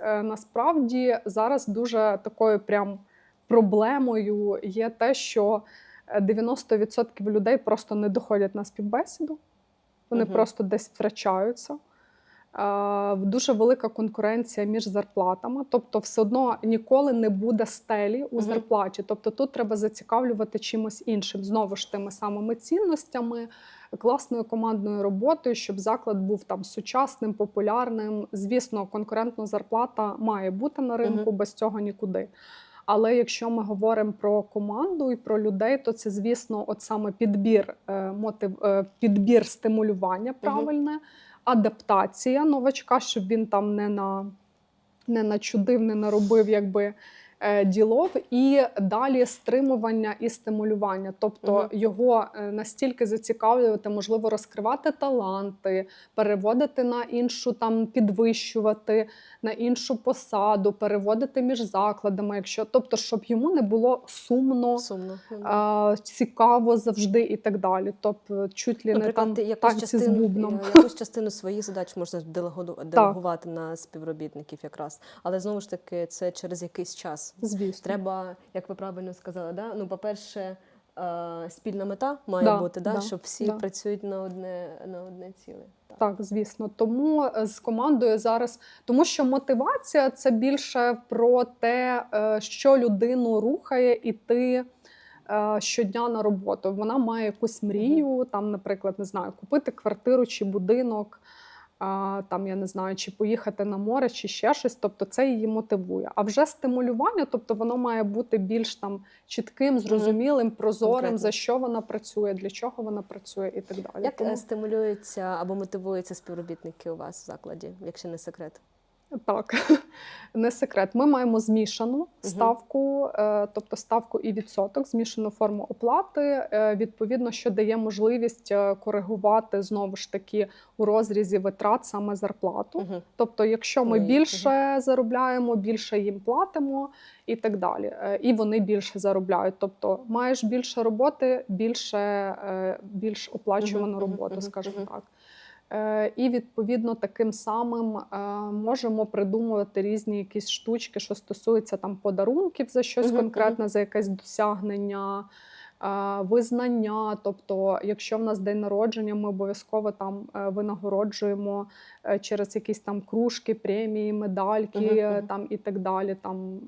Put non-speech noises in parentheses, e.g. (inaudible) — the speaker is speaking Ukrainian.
Е, Насправді зараз дуже такою прям проблемою є те, що е, 90% людей просто не доходять на співбесіду, вони угу. просто десь втрачаються. Дуже велика конкуренція між зарплатами, тобто, все одно ніколи не буде стелі у зарплаті. Тобто тут треба зацікавлювати чимось іншим, знову ж тими самими цінностями, класною командною роботою, щоб заклад був там сучасним, популярним. Звісно, конкурентна зарплата має бути на ринку, без цього нікуди. Але якщо ми говоримо про команду і про людей, то це, звісно, от саме підбір, е, мотив, е, підбір стимулювання правильне, адаптація новачка, щоб він там не на не начудив, не наробив якби ділов, і далі стримування і стимулювання. Тобто Мгм. його е, настільки зацікавлювати, можливо, розкривати таланти, переводити на іншу, там підвищувати на іншу посаду, переводити між закладами, якщо тобто, щоб йому не було сумно. Сумно. А, цікаво завжди і так далі. Тобто, чуть ли не там якусь танці з частину, бубном. е, якусь частину своїх задач можна делегувати на співробітників якраз. Але знову ж таки, це через якийсь час. Звісно. Треба, як ви правильно сказали, да? ну, по-перше, е, спільна мета має Да, бути, да? да, щоб всі да. працюють на одне, на одне ціле. Так. Так, звісно. Тому е, з командою зараз, тому що мотивація це більше про те, е, що людину рухає іти щодня на роботу. Вона має якусь мрію, там, наприклад, не знаю, купити квартиру чи будинок. Там я не знаю, чи поїхати на море, чи ще щось. Тобто це її мотивує. А вже стимулювання, тобто воно має бути більш там чітким, зрозумілим, прозорим, Конкретно. за що вона працює, для чого вона працює і так далі. Як Тому- е, стимулюються або мотивуються співробітники у вас в закладі, якщо не секрет? Так, (laughs) не секрет. Ми маємо змішану ставку, е, тобто ставку і відсоток, змішану форму оплати. е, Відповідно, що дає можливість е, коригувати знову ж таки у розрізі витрат саме зарплату. Угу. Тобто, якщо ми більше заробляємо, більше їм платимо і так далі. І вони більше заробляють. Тобто, маєш більше роботи, більше більш оплачувану роботу, скажімо так. Е, І відповідно таким самим е, можемо придумувати різні якісь штучки, що стосуються там подарунків за щось конкретне, за якесь досягнення. е, Визнання, тобто, якщо в нас день народження, ми обов'язково там винагороджуємо через якісь там кружки, премії, медальки е, мгм. там і так далі. Там